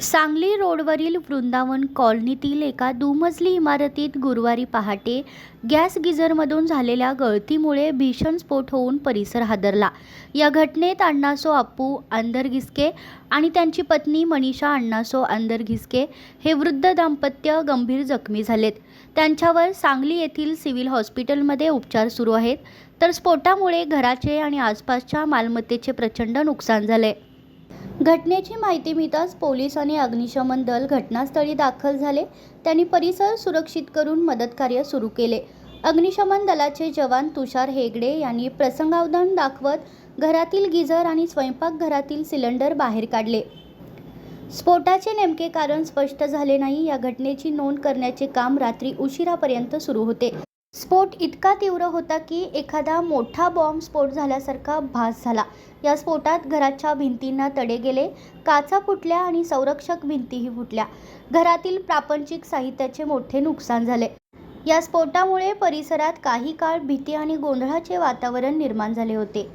सांगली रोडवरील वृंदावन कॉलनीतील एका दुमजली इमारतीत गुरुवारी पहाटे गॅस गिझरमधून झालेल्या गळतीमुळे भीषण स्फोट होऊन परिसर हादरला. या घटनेत अण्णासो अप्पू अंदरघिसके आणि त्यांची पत्नी मनीषा अण्णासो अंदरघिसके हे वृद्ध दाम्पत्य गंभीर जखमी झालेत. त्यांच्यावर सांगली येथील सिव्हिल हॉस्पिटलमध्ये उपचार सुरू आहेत. तर स्फोटामुळे घराचे आणि आसपासच्या मालमत्तेचे प्रचंड नुकसान झाले घटनेची माहिती मिळताच पोलीस आणि अग्निशमन दल घटनास्थळी दाखल झाले. त्यांनी परिसर सुरक्षित करून मदतकार्य सुरू केले. अग्निशमन दलाचे जवान तुषार हेगडे यांनी प्रसंगावधान दाखवत घरातील गिझर आणि स्वयंपाकघरातील सिलेंडर बाहेर काढले. स्फोटाचे नेमके कारण स्पष्ट झाले नाही. या घटनेची नोंद करण्याचे काम रात्री उशिरापर्यंत सुरू होते. स्फोट इतका तीव्र होता की एखादा मोठा बॉम्ब स्फोट झाल्यासारखा भास झाला. या स्फोटात घराच्या भिंतींना तडे गेले काचा फुटल्या आणि संरक्षक भिंतीही फुटल्या. घरातील प्रापंचिक साहित्याचे मोठे नुकसान झाले. या स्फोटामुळे परिसरात काही काळ भीती आणि गोंधळाचे वातावरण निर्माण झाले होते.